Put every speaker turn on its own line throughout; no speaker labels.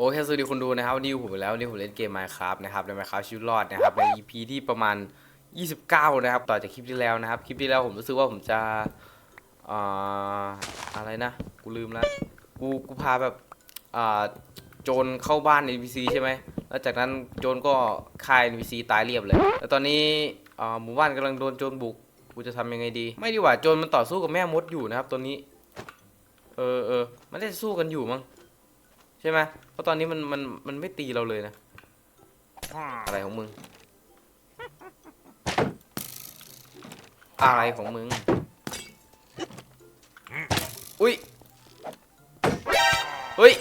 โอเคสวัสดีคนดูนะครับวันนี้ผมแล้ววันนี่ผมเล่นเกม Minecraft นะครับใน Minecraft ชีวิตรอดนะครับใน EP ที่ประมาณ 29 นะครับ ต่อจากคลิปที่แล้วนะครับ คลิปที่แล้วผมรู้สึกว่าผมจะอ่าอะไรนะ กูลืมแล้วกูกูพาแบบอ่าโจรเข้าบ้าน NPC ใช่ไหมแล้วจากนั้นโจรก็ฆ่า NPC ตายเรียบเลย แล้วตอนนี้อ่าหมู่บ้านกำลังโดนโจรบุกกูจะทำยังไงดี ไม่ดีกว่าโจรมันต่อสู้กับแม่มดอยู่นะครับตัวนี้ เออเออมันได้สู้กันอยู่มั้ง ใช่ไหมเพราะตอนนี้มันมันมันไม่ตีเราเลยนะ อะไรของมึง อะไรของมึง อุ้ยเฮ้ย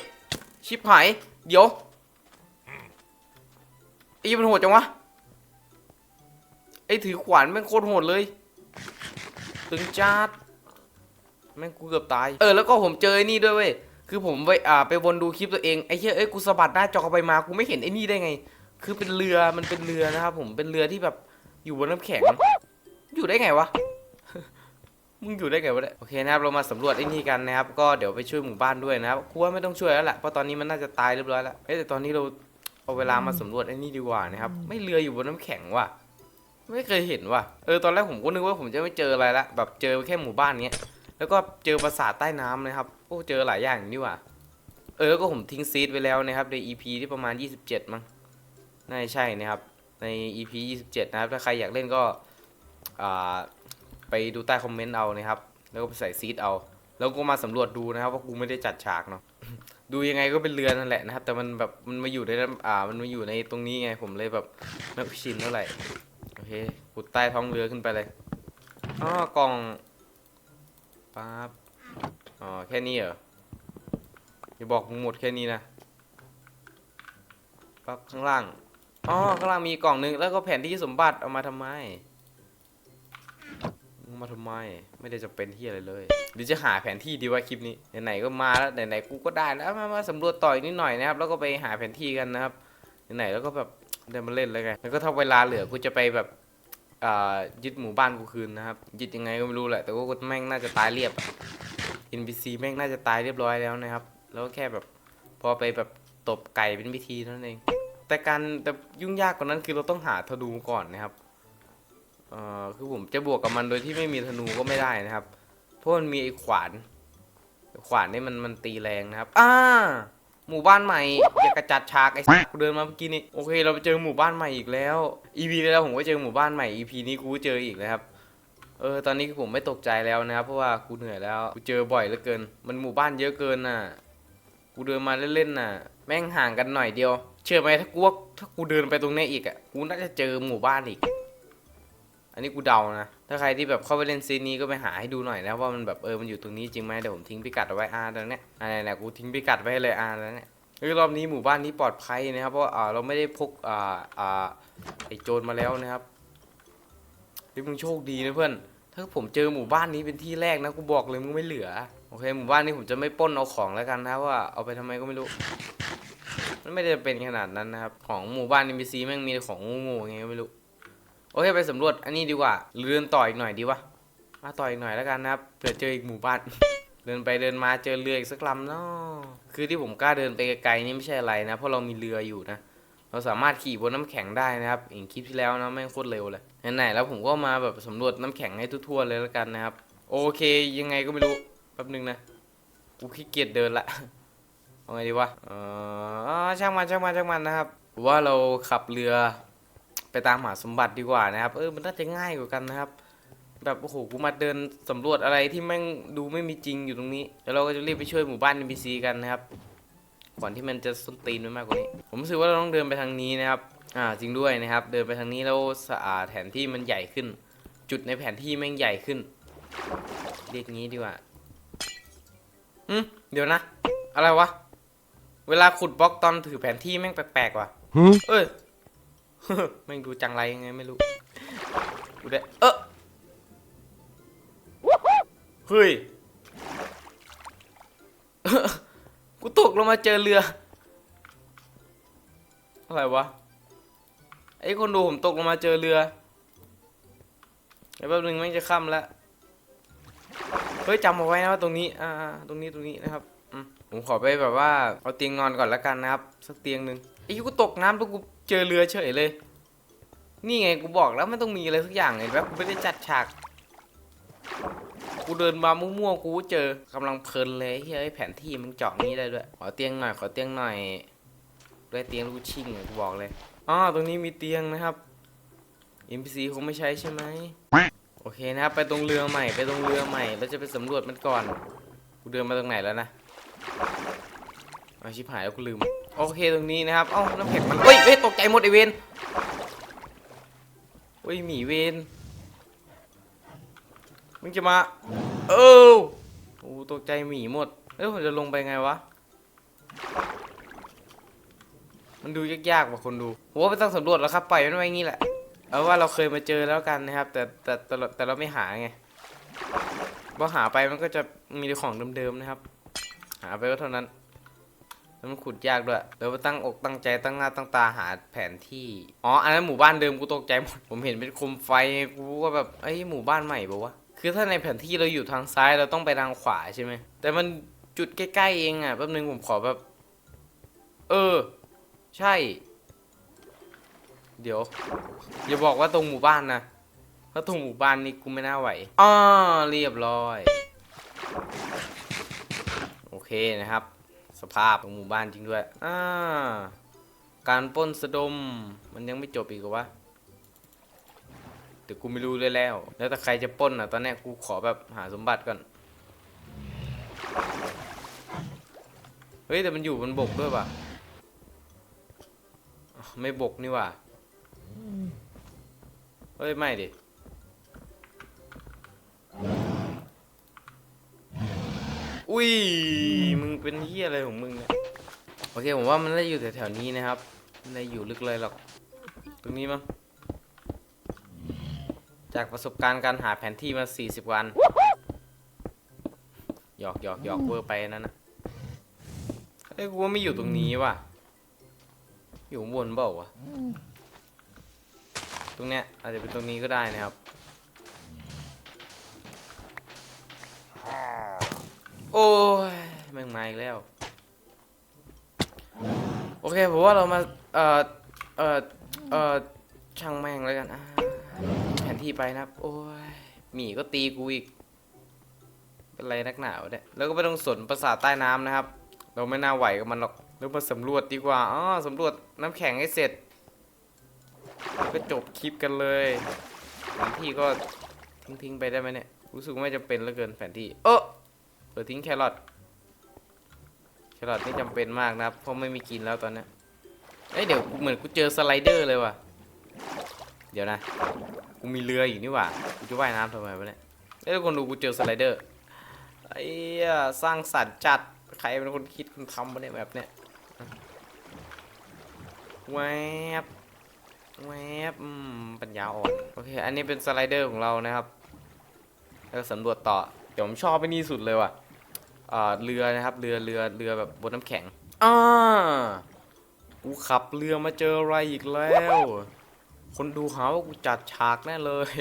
ชิบหาย เดี๋ยวไอ้มันโหดจังวะ ไอ้ถือขวานแม่งโคตรโหดเลย ตึงจัดแม่งกูเกือบตาย เออแล้วก็ผมเจอไอ้นี่ด้วยเว้ย คือผมไปอ่าไปวนดูคลิปตัวเองไอ้เหี้ยเอ้ยกูสะบัดหน้าจอไปมากูไม่เห็นไอ้นี่ได้ไง คือเป็นเรือมันเป็นเรือนะครับผมเป็นเรือที่แบบอยู่บนน้ำแข็ง อยู่ได้ไงวะมึงอยู่ได้ไงวะเนี่ยโอเคนะครับเรามาสำรวจไอ้นี่กันนะครับก็เดี๋ยวไปช่วยหมู่บ้านด้วยนะครับกูว่าไม่ต้องช่วยแล้วแหละเพราะตอนนี้มันน่าจะตายเรียบร้อยแล้วเอ้แต่ตอนนี้เราเอาเวลามาสำรวจไอ้นี่ดีกว่านะครับไม่เรืออยู่บนน้ำแข็งว่ะไม่เคยเห็นว่ะเออตอนแรกผมก็นึกว่าผมจะไม่เจออะไรละแบบเจอแค่หมู่บ้านเนี้ยแล้วก็เจอปราสาทใต้น้ำนะครับ โอ้เจอหลายอย่างนี่ว่ะเออแล้วก็ผมทิ้งซีดไว้แล้วนะครับใน EP ที่ประมาณ 27 มั้งน่าใช่นะครับ ใน EP 27 นะครับ ถ้าใครอยากเล่นก็ไปดูใต้คอมเมนต์เอานะครับ แล้วก็ไปใส่ซีดเอา แล้วก็มาสำรวจดูนะครับว่ากูไม่ได้จัดฉากเนาะดูยังไงก็เป็นเรือนั่นแหละนะครับ แต่มันแบบมันมาอยู่ในอ่ามันมาอยู่ในตรงนี้ไงผมเลยแบบไม่ค่อยชินเท่าไหร่โอเคขุดใต้ท้องเรือขึ้นไปเลยอ๋อกล่องปั๊บ อ๋อ แค่นี้เหรอ อย่าบอกมึงหมดแค่นี้นะ ปั๊บข้างล่าง อ๋อ ข้างล่างมีกล่องหนึง แล้วก็แผนที่สมบัติเอามาทำไมมาทำไม ไม่ได้จะเป็นที่อะไรเลยหรือจะหาแผนที่ดีว่าคลิปนี้ ไหนๆก็มาแล้ว ไหนๆกูก็ได้แล้ว มามาสำรวจต่ออีกนิดหน่อยนะครับ แล้วก็ไปหาแผนที่กันนะครับ ไหนๆแล้วก็แบบเดินมาเล่นเลยไง แล้วก็ถ้าเวลาเหลือกูจะไปแบบยึดหมู่บ้านกูคืนนะครับ ยึดยังไงก็ไม่รู้แหละ แต่ว่ากูแม่งน่าจะตายเรียบ NPC แม่งน่าจะตายเรียบร้อยแล้วนะครับ แล้วก็แค่แบบพอไปแบบตบไก่เป็นพิธีนั้นเอง แต่การแต่ยุ่งยากกว่านั้นคือเราต้องหาธนูก่อนนะครับเอ่อคือผมจะบวกกับมันโดยที่ไม่มีธนูก็ไม่ได้นะครับ เพราะมันมีไอ้ขวานขวานนี่มันมันตีแรงนะครับ อ่า หมู่บ้านใหม่อย่ากระจัดฉากไอ้กูเดินมาเมื่อกี้นี่โอเค เราไปเจอหมู่บ้านใหม่อีกแล้ว EP ที่แล้วผมก็เจอหมู่บ้านใหม่ EP นี้กูเจออีกนะครับ เออตอนนี้ผมไม่ตกใจแล้วนะครับเพราะว่ากูเหนื่อยแล้วกูเจอบ่อยเหลือเกิน มันหมู่บ้านเยอะเกินน่ะ กูเดินมาเล่นๆน่ะ แม่งห่างกันหน่อยเดียว เชื่อไหมถ้ากูว่าถ้ากูเดินไปตรงนี้อีกอะกูน่าจะเจอหมู่บ้านอีก อันนี้กูเดานะถ้าใครที่แบบเข้าไปเล่นซีนนี้ก็ไปหาให้ดูหน่อยนะว่ามันแบบเออมันอยู่ตรงนี้จริงไหมเดี๋ยวผมทิ้งพิกัดเอาไว้อ่าตรงเนี้ยอ่าไหนๆกูทิ้งพิกัดไว้เลยอ่าแล้วเนี่ยเฮ้ยรอบนี้หมู่บ้านนี้ปลอดภัยนะครับเพราะอ่าเราไม่ได้พกอ่าอ่าไอโจรมาแล้วนะครับ ฮ้ยมึงโชคดีนะเพื่อน ถ้าผมเจอหมู่บ้านนี้เป็นที่แรกนะกูบอกเลยมึงไม่เหลือ โอเคหมู่บ้านนี้ผมจะไม่ป้นเอาของแล้วกันนะว่าเอาไปทำไมก็ไม่รู้ มันไม่ได้เป็นขนาดนั้นนะครับ ของหมู่บ้าน NPC แม่งมีของโง่ๆไงก็ไม่รู้ โอเคไปสำรวจอันนี้ดีกว่าเดินต่ออีกหน่อยดีวะมาต่ออีกหน่อยแล้วกันนะครับเผื่อเจออีกหมู่บ้านเดินไปเดินมาเจอเรืออีกสักลำเนาะคือที่ผมกล้าเดินไปไกลๆนี่ไม่ใช่อะไรนะ เพราะเรามีเรืออยู่นะ เราสามารถขี่บนน้ำแข็งได้นะครับอย่างคลิปที่แล้วนะแม่งโคตรเร็วเลยไหนๆแล้วผมก็มาแบบสำรวจน้ำแข็งให้ทั่วๆเลยแล้วกันนะครับ โอเคยังไงก็ไม่รู้แป๊บนึงนะกูขี้เกียจเดินละเอาไงดีวะเออช่างมันช่างมันช่างมันนะครับว่าเราขับเรือไปตามหาสมบัติดีกว่านะครับ เออมันน่าจะง่ายกว่ากันนะครับ แบบโอ้โหกูมาเดินสำรวจอะไรที่แม่งดูไม่มีจริงอยู่ตรงนี้แล้วเราก็จะรีบไปช่วยหมู่บ้าน NPC กันนะครับ ก่อนที่มันจะส้นตีนไปมากกว่านี้ ผมรู้สึกว่าเราต้องเดินไปทางนี้นะครับ อ่าจริงด้วยนะครับ เดินไปทางนี้แล้วสะอาดแผนที่มันใหญ่ขึ้น จุดในแผนที่แม่งใหญ่ขึ้น เรียกงี้ดีกว่าอืมเดี๋ยวนะ อะไรวะ เวลาขุดบล็อกตอนถือแผนที่แม่งแปลกๆว่ะเอ้ยแม่งดูจังไรยังไงไม่รู้กูได้เออเฮ้ย กูตกลงมาเจอเรือ อะไรวะ ไอ้คนดูผมตกลงมาเจอเรือเดี๋ยวแป๊บนึงแม่งจะค่ำแล้ว เฮ้ยจำเอาไว้นะว่าตรงนี้ อ่า ตรงนี้ตรงนี้นะครับอืมผมขอไปแบบว่าเอาเตียงนอนก่อนละกันนะครับ สักเตียงหนึ่งไอ้กูตกน้ำแล้วกูเจอเรือเฉยเลย นี่ไงกูบอกแล้วมันต้องมีอะไรสักอย่างเห็นไหมกูไม่ได้จัดฉาก กูเดินมามั่วๆ กูเจอกำลังเพลินเลยเฮ้ยแผนที่มันเจาะนี้ได้ด้วย ขอเตียงหน่อย ขอเตียงหน่อยด้วยเตียงลูกชิ่งกูบอกเลยอ๋อตรงนี้มีเตียงนะครับ NPC คงไม่ใช้ใช่ไหมโอเคนะครับ ไปตรงเรือใหม่ ไปตรงเรือใหม่แล้วจะไปสำรวจมันก่อน กูเดินมาตรงไหนแล้วนะอาชิบหายแล้วกูลืม โอเคตรงนี้นะครับ เอ้าน้ำแข็งมันเฮ้ยเฮ้ยตกใจหมดไอเวนเฮ้ยหมีเวน มึงจะมา เออโอ้ตกใจหมีหมด เอ้ยผมจะลงไปไงวะ มันดูยากๆว่ะคนดูผมว่าไม่ต้องสำรวจแล้วครับปล่อยมันไว้อย่างนี้แหละ เอาว่าเราเคยมาเจอแล้วกันนะครับ แต่แต่แต่เราแต่เราไม่หาไงพอหาไปมันก็จะมีแต่ของเดิมๆนะครับ หาไปก็เท่านั้นแล้วมันขุดยากด้วยเราตั้งอกตั้งใจตั้งหน้าตั้งตาหาแผนที่ อ๋อ อันนั้นหมู่บ้านเดิมกูตกใจหมด ผมเห็นเป็นคมไฟ กูก็แบบ เอ้ย หมู่บ้านใหม่ปะวะ คือถ้าในแผนที่เราอยู่ทางซ้ายเราต้องไปทางขวาใช่ไหม แต่มันจุดใกล้ๆเองอะแป๊บนึงผมขอแบบ เออ ใช่ เดี๋ยว อย่าบอกว่าตรงหมู่บ้านนะถ้าตรงหมู่บ้านนี่กูไม่น่าไหวอ๋อเรียบร้อย โอเคนะครับ สภาพของหมู่บ้านจริงด้วยอ่าการป้นสะดม มันยังไม่จบอีกเหรอวะ แต่กูไม่รู้เลยแล้ว แล้วแต่ใครจะป้นอะ ตอนนี้กูขอแบบหาสมบัติก่อน เฮ้ย แต่มันอยู่บนบกด้วยป่ะ ไม่บกนี่ว่ะเฮ้ย ไม่ดิอุ้ย มึงเป็นเฮียอะไรของมึงเนี่ย โอเค ผมว่ามันได้อยู่แถวๆนี้นะครับ ไม่ได้อยู่ลึกเลยหรอก ตรงนี้มั้ง จากประสบการณ์การหาแผนที่มา 40 วัน หยอกหยอกหยอกเวอร์ไปนั่นนะเอ้ยกูว่าไม่อยู่ตรงนี้ว่ะ อยู่ข้างบนเปล่าวะ ตรงเนี้ยอาจจะเป็นตรงนี้ก็ได้นะครับ โอ้ยแม่งมาอีกแล้ว โอเคผมว่าเรามา เอ่อ เอ่อ เอ่อ ช่างแม่งแล้วกันอ่า ผนที่ไปนะครับ โอ้ยหมีก็ตีกูอีก เป็นไรนักหนาวเนี่ยแล้วก็ไม่ต้องสนภาษาทใต้น้ำนะครับ เราไม่น่าไหวกับมันหรอกเรามาสำรวจดีกว่าอ๋อสำรวจน้ำแข็งให้เสร็จแล้วก็จบคลิปกันเลยแผนที่ก็ทิ้งๆไปได้ไหมเนี่ยรู้สึกไม่จำเป็นเหลือเกินแผนที่เออเปิดทิ้งแครอทแครอทนี่จำเป็นมากนะครับเพราะไม่มีกินแล้วตอนนี้เอ้ยเดี๋ยวเหมือนกูเจอสไลเดอร์เลยว่ะ เดี๋ยวนะ กูมีเรืออยู่นี่หว่า กูจะว่ายน้ำทำไมวะเนี่ยเอ้ยทุกคนดูกูเจอสไลเดอร์ ไอ้เหี้ยสร้างสรรค์จัด ใครเป็นคนคิดคนทำวะเนี่ยแบบเนี้ยแวบแวบอืมปัญญาอ่อน โอเค อันนี้เป็นสไลเดอร์ของเรานะครับแล้วสำรวจต่อ เดี๋ยวผมชอบไปนี่สุดเลยว่ะเรือนะครับ เรือ เรือ เรือแบบบนน้ำแข็งอ่ากูขับเรือมาเจออะไรอีกแล้ว คนดูหาว่ากูจัดฉากแน่เลย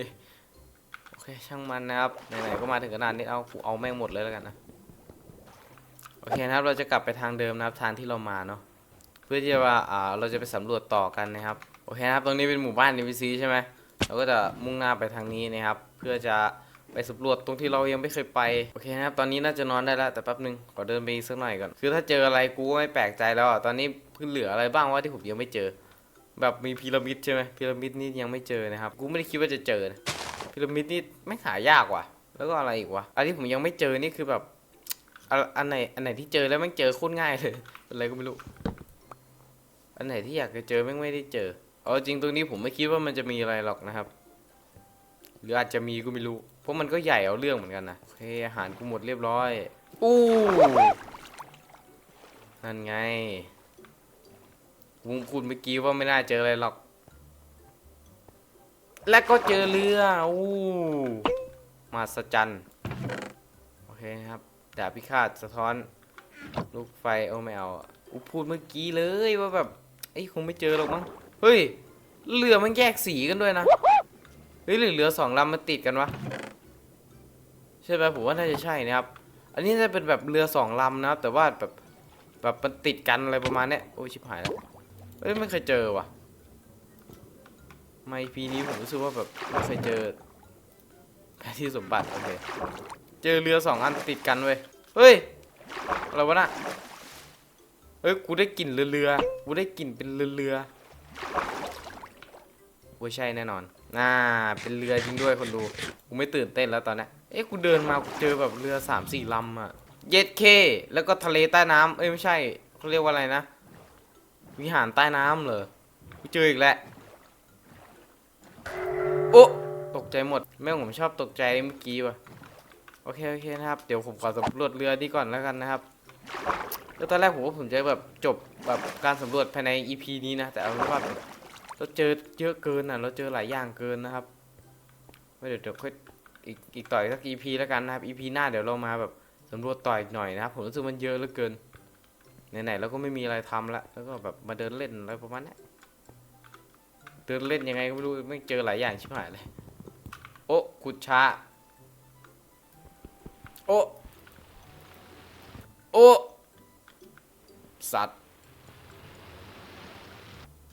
โอเคช่างมันนะครับ ไหนๆก็มาถึงขนาดนี้เอากูเอาแม่งหมดเลยแล้วกันนะ โอเคนะครับเราจะกลับไปทางเดิมนะครับทางที่เรามาเนาะ เพื่อที่จะว่าอ่าเราจะไปสำรวจต่อกันนะครับ โอเคนะครับตรงนี้เป็นหมู่บ้าน NPC ใช่ไหมเราก็จะมุ่งหน้าไปทางนี้นะครับ เพื่อจะไปสำรวจตรงที่เรายังไม่เคยไป โอเคนะครับ ตอนนี้น่าจะนอนได้แล้วแต่แป๊บนึงขอเดินไปอีกสักหน่อยก่อน คือถ้าเจออะไรกูก็ไม่แปลกใจแล้วอะ ตอนนี้เพิ่งเหลืออะไรบ้างวะที่ผมยังไม่เจอ แบบมีพีระมิดใช่ไหมพีระมิดนี่ยังไม่เจอนะครับ กูไม่ได้คิดว่าจะเจอนะพีระมิดนี่ไม่หายากว่ะ แล้วก็อะไรอีกวะอันที่ผมยังไม่เจอนี่คือแบบอันไหนอันไหนที่เจอแล้วม่งเจอโคตรง่ายเลยอะไรก็ไม่รู้ อันไหนที่อยากจะเจอแม่ไม่ได้เจอเอาจริงตรงนี้ผมไม่คิดว่ามันจะมีอะไรหรอกนะครับ หรืออาจจะมีก็ไม่รู้ เพราะมันก็ใหญ่เอาเรื่องเหมือนกันนะโอเคอาหารกูหมดเรียบร้อยอู้นั่นไง วงพูดเมื่อกี้ว่าไม่น่าเจออะไรหรอก และก็เจอเรืออู้มาสจันโอเคครับดาบพิฆาตสะท้อน ลูกไฟเอาไม่เอาอะกูพูดเมื่อกี้เลยว่าแบบไอ้คงไม่เจอหรอกมั้งเฮ้ยเรือมันแยกสีกันด้วยนะเฮ้ยหรือเรือสองลำมันติดกันวะใช่ไหมผมว่าน่าจะใช่นะครับ อันนี้จะเป็นแบบเรือสองลำนะครับ แต่ว่าแบบแบบมันติดกันอะไรประมาณเนี้ยโอ้ชิบหายแล้ว เอ้ยไม่เคยเจอว่ะไม่พีนี้ผมรู้สึกว่าแบบไม่เคยเจอแผนที่สมบัติโอเคเจอเรือสองอันติดกันเว้ยเฮ้ยอะไรวะน่ะเฮ้ยกูได้กลิ่นเรือเรือกูได้กลิ่นเป็นเรือเรือๆโอ้ยใช่แน่นอนน่าเป็นเรือจริงด้วยคนดูกูไม่ตื่นเต้นแล้วตอนนี้เอ๊ะกูเดินมากูเจอแบบเรือสามสี่ลำอะเย็ดเค แล้วก็ทะเลใต้น้ำเอ้ยไม่ใช่เขาเรียกว่าอะไรนะ วิหารใต้น้ำเหรอกูเจออีกแล้วโอ้ตกใจหมด แม่ผมชอบตกใจเมื่อกี้ว่ะโอเคโอเคนะครับ เดี๋ยวผมขอสำรวจเรือดีก่อนแล้วกันนะครับแล้วตอนแรกผมว่าผมจะแบบจบแบบการสำรวจภายใน EP นี้นะ แต่เอาเป็นว่าเราเจอเยอะเกินอะ เราเจอหลายอย่างเกินนะครับไว้เดี๋ยวเดี๋ยวค่อยอีกอีกต่อยสัก EP แล้วกันนะครับ EP หน้าเดี๋ยวเรามาแบบสำรวจต่ออีกหน่อยนะครับ ผมรู้สึกมันเยอะเหลือเกิน ไหนๆเราก็ไม่มีอะไรทำละแล้วก็แบบมาเดินเล่นอะไรประมาณนี้เดินเล่นยังไงก็ไม่รู้ไม่เจอหลายอย่างชิบหายเลย โอ้ขุดช้า โอ้โอ้สัตว์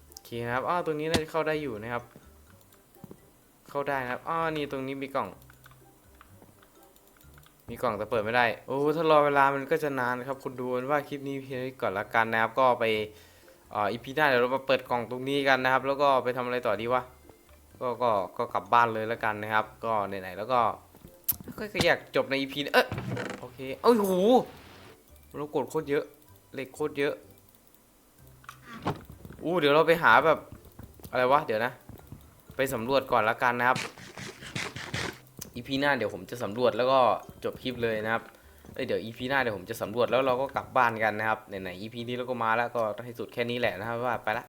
โอเคครับอ้าวตรงนี้น่าจะเข้าได้อยู่นะครับ เข้าได้นะครับอ้าวนี่ตรงนี้มีกล่อง มีกล่องแต่เปิดไม่ได้ โอ้ถ้ารอเวลามันก็จะนานครับคุณดูว่าคลิปนี้เพียงก่อนละกันนะครับ ก็ไปอีพีหน้าเดี๋ยวเรามาเปิดกล่องตรงนี้กันนะครับ แล้วก็ไปทำอะไรต่อดีวะ ก็ก็ก็กลับบ้านเลยแล้วกันนะครับ ก็ไหนๆแล้วก็ก็อยากจบในอีพีเอ้ยโอเค เอ้ยโหเรากดโคตรเยอะเหล็กโคตรเยอะอู้เดี๋ยวเราไปหาแบบอะไรวะเดี๋ยวนะ ไปสำรวจก่อนละกันนะครับ อีพีหน้าเดี๋ยวผมจะสำรวจแล้วก็จบคลิปเลยนะครับเเดี๋ยวอีพีหน้าเดี๋ยวผมจะสำรวจแล้วเราก็กลับบ้านกันนะครับไหนๆอีพีนี้เราก็มาแล้วก็ให้สุดแค่นี้แหละนะครับว่าไปละ